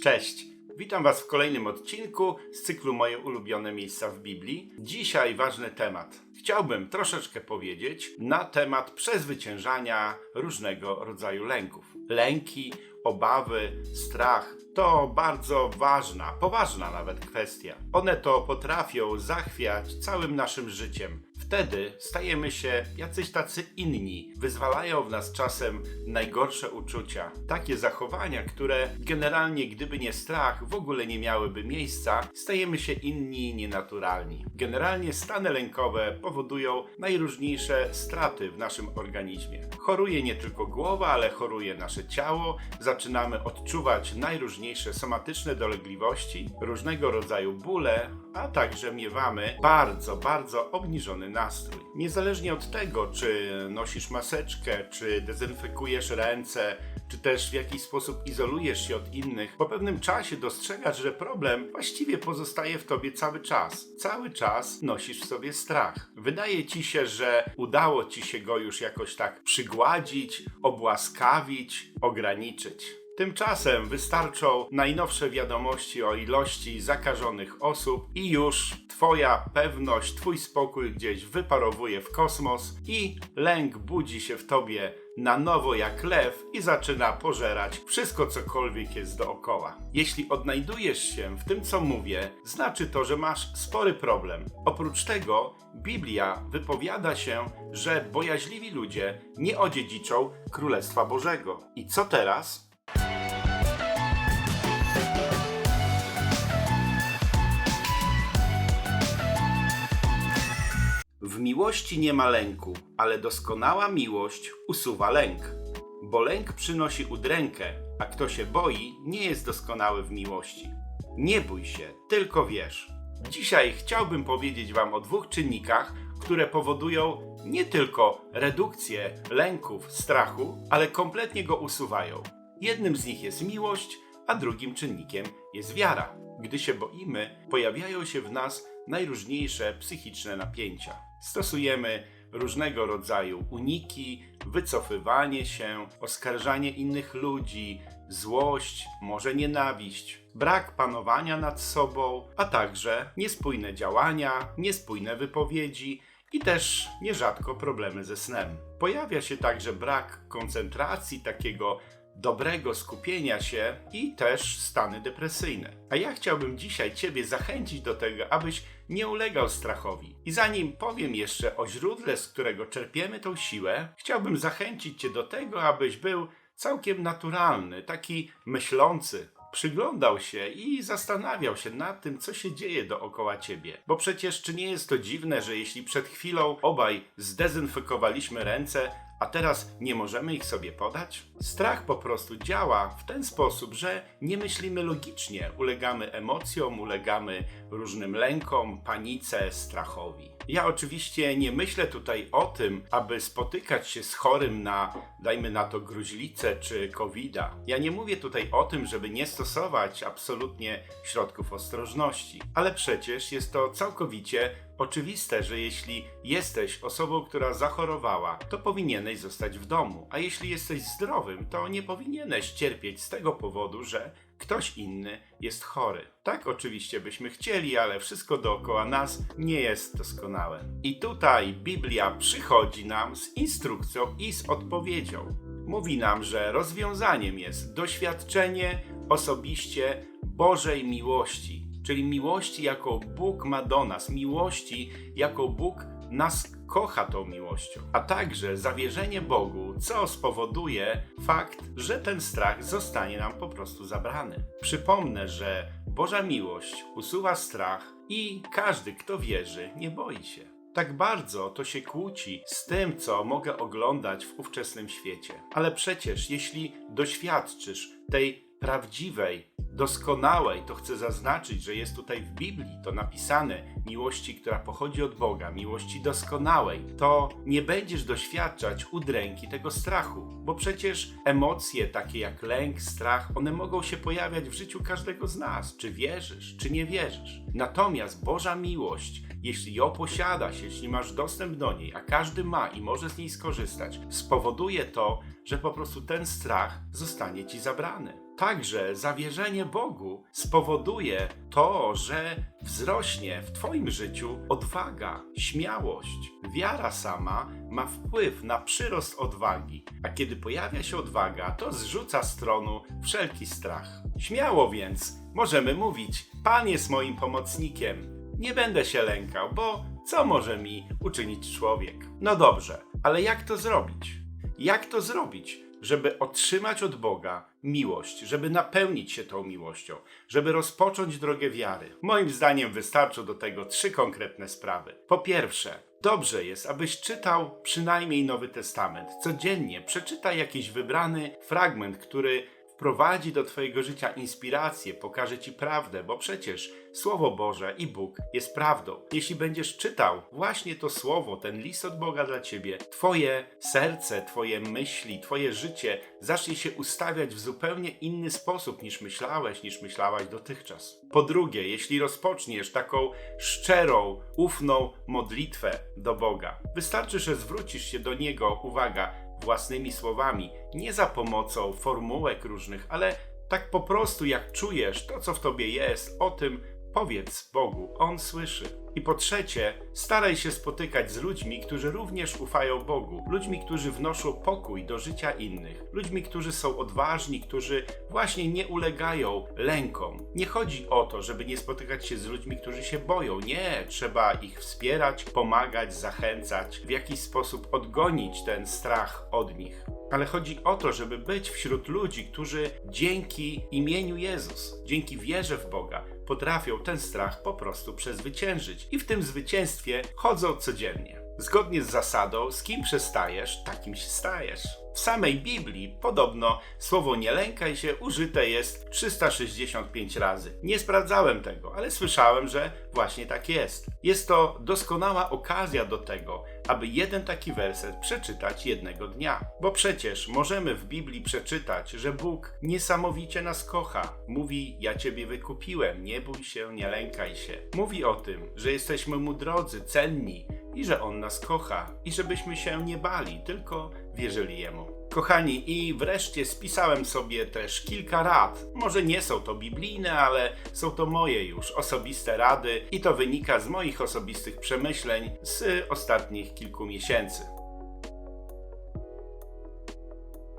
Cześć! Witam Was w kolejnym odcinku z cyklu Moje ulubione miejsca w Biblii. Dzisiaj ważny temat. Chciałbym troszeczkę powiedzieć na temat przezwyciężania różnego rodzaju lęków. Lęki, obawy, strach to bardzo ważna, poważna nawet kwestia. One to potrafią zachwiać całym naszym życiem. Wtedy stajemy się jacyś tacy inni, wyzwalają w nas czasem najgorsze uczucia, takie zachowania, które generalnie, gdyby nie strach, w ogóle nie miałyby miejsca, stajemy się inni i nienaturalni. Generalnie stany lękowe powodują najróżniejsze straty w naszym organizmie. Choruje nie tylko głowa, ale choruje nasze ciało, zaczynamy odczuwać najróżniejsze somatyczne dolegliwości, różnego rodzaju bóle, a także miewamy bardzo, bardzo obniżony nastrój. Niezależnie od tego, czy nosisz maseczkę, czy dezynfekujesz ręce, czy też w jakiś sposób izolujesz się od innych, po pewnym czasie dostrzegasz, że problem właściwie pozostaje w tobie cały czas. Cały czas nosisz w sobie strach. Wydaje ci się, że udało ci się go już jakoś tak przygładzić, obłaskawić, ograniczyć. Tymczasem wystarczą najnowsze wiadomości o ilości zakażonych osób i już Twoja pewność, Twój spokój gdzieś wyparowuje w kosmos i lęk budzi się w Tobie na nowo jak lew i zaczyna pożerać wszystko, cokolwiek jest dookoła. Jeśli odnajdujesz się w tym, co mówię, znaczy to, że masz spory problem. Oprócz tego, Biblia wypowiada się, że bojaźliwi ludzie nie odziedziczą Królestwa Bożego. I co teraz? W miłości nie ma lęku, ale doskonała miłość usuwa lęk. Bo lęk przynosi udrękę, a kto się boi, nie jest doskonały w miłości. Nie bój się, tylko wiesz. Dzisiaj chciałbym powiedzieć Wam o dwóch czynnikach, które powodują nie tylko redukcję lęków, strachu, ale kompletnie go usuwają. Jednym z nich jest miłość, a drugim czynnikiem jest wiara. Gdy się boimy, pojawiają się w nas najróżniejsze psychiczne napięcia. Stosujemy różnego rodzaju uniki, wycofywanie się, oskarżanie innych ludzi, złość, może nienawiść, brak panowania nad sobą, a także niespójne działania, niespójne wypowiedzi i też nierzadko problemy ze snem. Pojawia się także brak koncentracji, takiego dobrego skupienia się i też stany depresyjne. A ja chciałbym dzisiaj Ciebie zachęcić do tego, abyś nie ulegał strachowi. I zanim powiem jeszcze o źródle, z którego czerpiemy tą siłę, chciałbym zachęcić Cię do tego, abyś był całkiem naturalny, taki myślący, przyglądał się i zastanawiał się nad tym, co się dzieje dookoła ciebie. Bo przecież czy nie jest to dziwne, że jeśli przed chwilą obaj zdezynfekowaliśmy ręce, a teraz nie możemy ich sobie podać? Strach po prostu działa w ten sposób, że nie myślimy logicznie, ulegamy emocjom, ulegamy różnym lękom, panice, strachowi. Ja oczywiście nie myślę tutaj o tym, aby spotykać się z chorym na, dajmy na to, gruźlicę czy covida. Ja nie mówię tutaj o tym, żeby nie stosować absolutnie środków ostrożności, ale przecież jest to całkowicie oczywiste, że jeśli jesteś osobą, która zachorowała, to powinieneś zostać w domu, a jeśli jesteś zdrowym, to nie powinieneś cierpieć z tego powodu, że ktoś inny jest chory. Tak oczywiście byśmy chcieli, ale wszystko dookoła nas nie jest doskonałe. I tutaj Biblia przychodzi nam z instrukcją i z odpowiedzią. Mówi nam, że rozwiązaniem jest doświadczenie osobiście Bożej miłości, czyli miłości, jaką Bóg ma do nas, miłości, jaką Bóg nas kocha tą miłością, a także zawierzenie Bogu, co spowoduje fakt, że ten strach zostanie nam po prostu zabrany. Przypomnę, że Boża miłość usuwa strach i każdy, kto wierzy, nie boi się. Tak bardzo to się kłóci z tym, co mogę oglądać w ówczesnym świecie. Ale przecież, jeśli doświadczysz tej prawdziwej, doskonałej, to chcę zaznaczyć, że jest tutaj w Biblii to napisane, miłości, która pochodzi od Boga, miłości doskonałej, to nie będziesz doświadczać udręki tego strachu, bo przecież emocje takie jak lęk, strach, one mogą się pojawiać w życiu każdego z nas, czy wierzysz, czy nie wierzysz. Natomiast Boża miłość, jeśli ją posiadasz, jeśli masz dostęp do niej, a każdy ma i może z niej skorzystać, spowoduje to, że po prostu ten strach zostanie ci zabrany. Także zawierzenie Bogu spowoduje to, że wzrośnie w Twoim życiu odwaga, śmiałość. Wiara sama ma wpływ na przyrost odwagi, a kiedy pojawia się odwaga, to zrzuca z tronu wszelki strach. Śmiało więc możemy mówić: Pan jest moim pomocnikiem. Nie będę się lękał, bo co może mi uczynić człowiek? No dobrze, ale jak to zrobić? Jak to zrobić, żeby otrzymać od Boga miłość, żeby napełnić się tą miłością, żeby rozpocząć drogę wiary? Moim zdaniem wystarczą do tego trzy konkretne sprawy. Po pierwsze, dobrze jest, abyś czytał przynajmniej Nowy Testament. Codziennie przeczytaj jakiś wybrany fragment, który wprowadzi do Twojego życia inspirację, pokaże Ci prawdę, bo przecież Słowo Boże i Bóg jest prawdą. Jeśli będziesz czytał właśnie to Słowo, ten list od Boga dla Ciebie, Twoje serce, Twoje myśli, Twoje życie zacznie się ustawiać w zupełnie inny sposób niż myślałeś, niż myślałaś dotychczas. Po drugie, jeśli rozpoczniesz taką szczerą, ufną modlitwę do Boga, wystarczy, że zwrócisz się do Niego, uwaga, własnymi słowami, nie za pomocą formułek różnych, ale tak po prostu jak czujesz to, co w tobie jest, o tym powiedz Bogu, On słyszy. I po trzecie, staraj się spotykać z ludźmi, którzy również ufają Bogu, ludźmi, którzy wnoszą pokój do życia innych, ludźmi, którzy są odważni, którzy właśnie nie ulegają lękom. Nie chodzi o to, żeby nie spotykać się z ludźmi, którzy się boją. Nie, trzeba ich wspierać, pomagać, zachęcać, w jakiś sposób odgonić ten strach od nich. Ale chodzi o to, żeby być wśród ludzi, którzy dzięki imieniu Jezus, dzięki wierze w Boga, potrafią ten strach po prostu przezwyciężyć i w tym zwycięstwie chodzą codziennie. Zgodnie z zasadą, z kim przestajesz, takim się stajesz. W samej Biblii podobno słowo nie lękaj się użyte jest 365 razy. Nie sprawdzałem tego, ale słyszałem, że właśnie tak jest. Jest to doskonała okazja do tego, aby jeden taki werset przeczytać jednego dnia. Bo przecież możemy w Biblii przeczytać, że Bóg niesamowicie nas kocha. Mówi: Ja Ciebie wykupiłem, nie bój się, nie lękaj się. Mówi o tym, że jesteśmy mu drodzy, cenni i że On nas kocha i żebyśmy się nie bali, tylko wierzyli Jemu. Kochani, i wreszcie spisałem sobie też kilka rad. Może nie są to biblijne, ale są to moje już osobiste rady i to wynika z moich osobistych przemyśleń z ostatnich kilku miesięcy.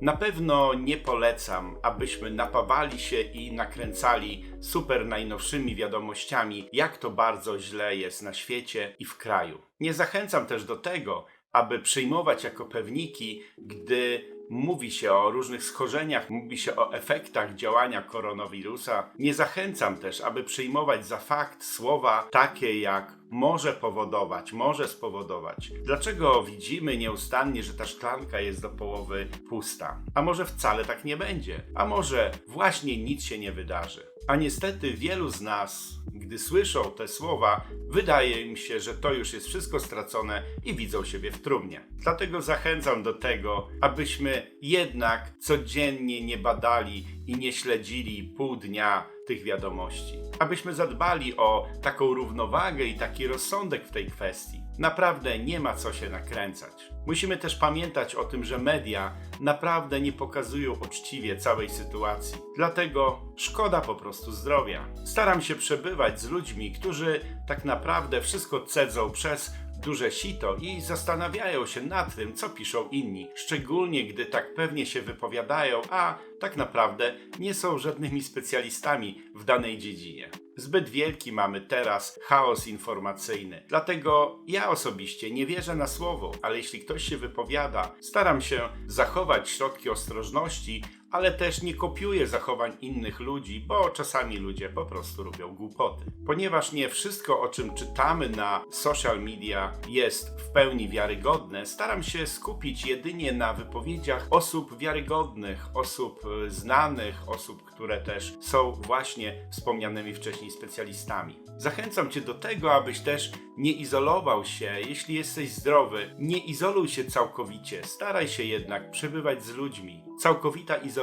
Na pewno nie polecam, abyśmy napawali się i nakręcali super najnowszymi wiadomościami, jak to bardzo źle jest na świecie i w kraju. Nie zachęcam też do tego, aby przyjmować jako pewniki, gdy mówi się o różnych schorzeniach, mówi się o efektach działania koronawirusa. Nie zachęcam też, aby przyjmować za fakt słowa takie jak może powodować, może spowodować. Dlaczego widzimy nieustannie, że ta szklanka jest do połowy pusta? A może wcale tak nie będzie? A może właśnie nic się nie wydarzy? A niestety wielu z nas, gdy słyszą te słowa, wydaje im się, że to już jest wszystko stracone i widzą siebie w trumnie. Dlatego zachęcam do tego, abyśmy jednak codziennie nie badali i nie śledzili pół dnia tych wiadomości. Abyśmy zadbali o taką równowagę i taki rozsądek w tej kwestii. Naprawdę nie ma co się nakręcać. Musimy też pamiętać o tym, że media naprawdę nie pokazują uczciwie całej sytuacji. Dlatego szkoda po prostu zdrowia. Staram się przebywać z ludźmi, którzy tak naprawdę wszystko cedzą przez duże sito i zastanawiają się nad tym, co piszą inni, szczególnie gdy tak pewnie się wypowiadają, a tak naprawdę nie są żadnymi specjalistami w danej dziedzinie. Zbyt wielki mamy teraz chaos informacyjny. Dlatego ja osobiście nie wierzę na słowo, ale jeśli ktoś się wypowiada, staram się zachować środki ostrożności, ale też nie kopiuję zachowań innych ludzi, bo czasami ludzie po prostu robią głupoty. Ponieważ nie wszystko, o czym czytamy na social media, jest w pełni wiarygodne, staram się skupić jedynie na wypowiedziach osób wiarygodnych, osób y, znanych, osób, które też są właśnie wspomnianymi wcześniej specjalistami. Zachęcam Cię do tego, abyś też nie izolował się, jeśli jesteś zdrowy, nie izoluj się całkowicie, staraj się jednak przebywać z ludźmi, Całkowita izolacja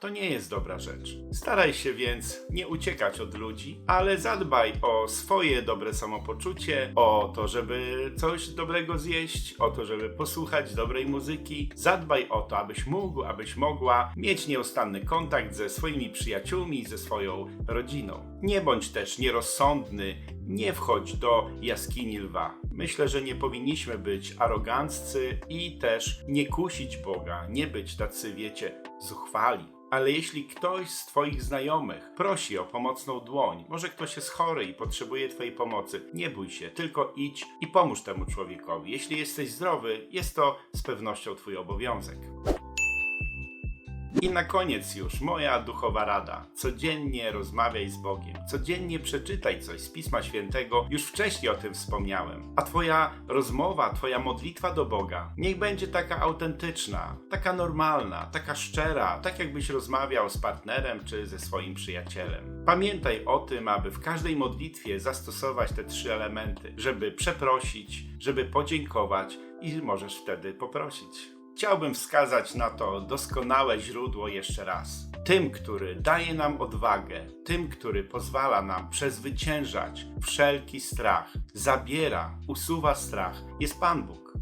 to nie jest dobra rzecz. Staraj się więc nie uciekać od ludzi, ale zadbaj o swoje dobre samopoczucie, o to, żeby coś dobrego zjeść, o to, żeby posłuchać dobrej muzyki. Zadbaj o to, abyś mógł, abyś mogła mieć nieustanny kontakt ze swoimi przyjaciółmi, ze swoją rodziną. Nie bądź też nierozsądny, nie wchodź do jaskini lwa. Myślę, że nie powinniśmy być aroganccy i też nie kusić Boga, nie być tacy, wiecie, zuchwali. Ale jeśli ktoś z Twoich znajomych prosi o pomocną dłoń, może ktoś jest chory i potrzebuje Twojej pomocy, nie bój się, tylko idź i pomóż temu człowiekowi. Jeśli jesteś zdrowy, jest to z pewnością Twój obowiązek. I na koniec już moja duchowa rada. Codziennie rozmawiaj z Bogiem. Codziennie przeczytaj coś z Pisma Świętego. Już wcześniej o tym wspomniałem. A Twoja rozmowa, Twoja modlitwa do Boga niech będzie taka autentyczna, taka normalna, taka szczera, tak jakbyś rozmawiał z partnerem czy ze swoim przyjacielem. Pamiętaj o tym, aby w każdej modlitwie zastosować te trzy elementy, żeby przeprosić, żeby podziękować i możesz wtedy poprosić. Chciałbym wskazać na to doskonałe źródło jeszcze raz. Tym, który daje nam odwagę, tym, który pozwala nam przezwyciężać wszelki strach, zabiera, usuwa strach, jest Pan Bóg.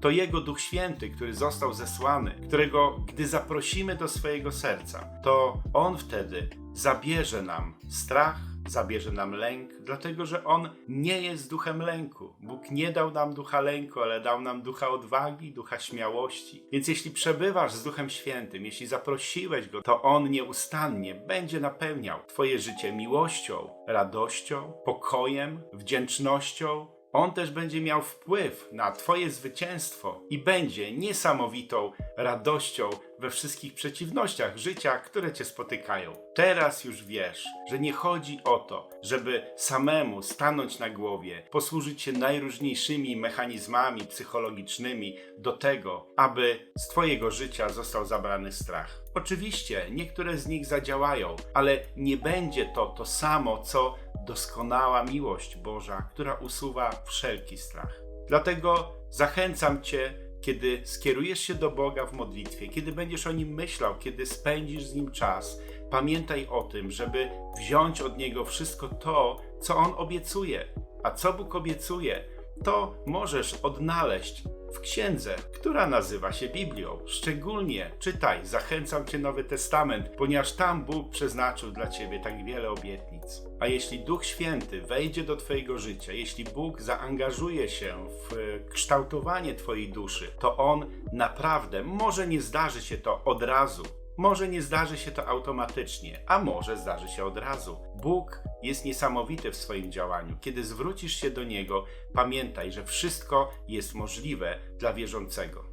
To Jego Duch Święty, który został zesłany, którego, gdy zaprosimy do swojego serca, to On wtedy zabierze nam strach, zabierze nam lęk, dlatego że On nie jest duchem lęku. Bóg nie dał nam ducha lęku, ale dał nam ducha odwagi, ducha śmiałości. Więc jeśli przebywasz z Duchem Świętym, jeśli zaprosiłeś Go, to On nieustannie będzie napełniał Twoje życie miłością, radością, pokojem, wdzięcznością, on też będzie miał wpływ na Twoje zwycięstwo i będzie niesamowitą radością we wszystkich przeciwnościach życia, które Cię spotykają. Teraz już wiesz, że nie chodzi o to, żeby samemu stanąć na głowie, posłużyć się najróżniejszymi mechanizmami psychologicznymi do tego, aby z Twojego życia został zabrany strach. Oczywiście niektóre z nich zadziałają, ale nie będzie to to samo, co doskonała miłość Boża, która usuwa wszelki strach. Dlatego zachęcam Cię, kiedy skierujesz się do Boga w modlitwie, kiedy będziesz o Nim myślał, kiedy spędzisz z Nim czas, pamiętaj o tym, żeby wziąć od Niego wszystko to, co On obiecuje. A co Bóg obiecuje, to możesz odnaleźć w księdze, która nazywa się Biblią. Szczególnie czytaj, zachęcam Cię Nowy Testament, ponieważ tam Bóg przeznaczył dla Ciebie tak wiele obietnic. A jeśli Duch Święty wejdzie do Twojego życia, jeśli Bóg zaangażuje się w kształtowanie Twojej duszy, to On naprawdę, może nie zdarzy się to od razu, może nie zdarzy się to automatycznie, a może zdarzy się od razu. Bóg jest niesamowity w swoim działaniu. Kiedy zwrócisz się do Niego, pamiętaj, że wszystko jest możliwe dla wierzącego.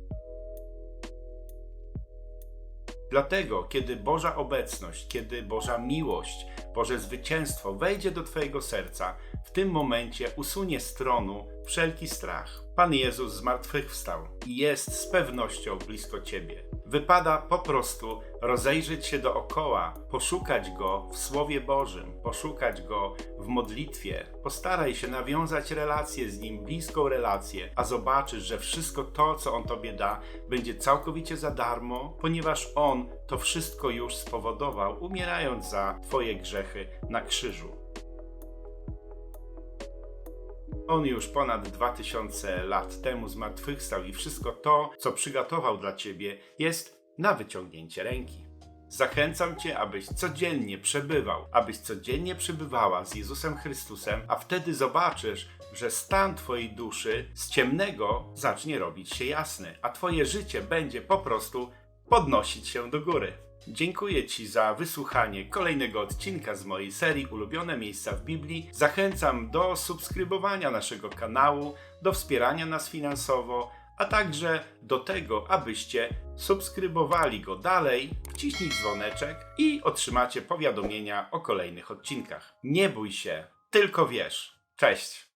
Dlatego, kiedy Boża obecność, kiedy Boża miłość, Boże zwycięstwo wejdzie do Twojego serca, w tym momencie usunie z tronu wszelki strach. Pan Jezus zmartwychwstał i jest z pewnością blisko Ciebie. Wypada po prostu rozejrzeć się dookoła, poszukać Go w Słowie Bożym, poszukać Go w modlitwie. Postaraj się nawiązać relację z Nim, bliską relację, a zobaczysz, że wszystko to, co On Tobie da, będzie całkowicie za darmo, ponieważ On to wszystko już spowodował, umierając za Twoje grzechy na krzyżu. On już ponad 2000 lat temu zmartwychwstał i wszystko to, co przygotował dla ciebie, jest na wyciągnięcie ręki. Zachęcam Cię, abyś codziennie przebywał, abyś codziennie przebywała z Jezusem Chrystusem, a wtedy zobaczysz, że stan Twojej duszy z ciemnego zacznie robić się jasny, a Twoje życie będzie po prostu podnosić się do góry. Dziękuję Ci za wysłuchanie kolejnego odcinka z mojej serii Ulubione miejsca w Biblii. Zachęcam do subskrybowania naszego kanału, do wspierania nas finansowo, a także do tego, abyście subskrybowali go dalej, wciśnij dzwoneczek i otrzymacie powiadomienia o kolejnych odcinkach. Nie bój się, tylko wiesz. Cześć!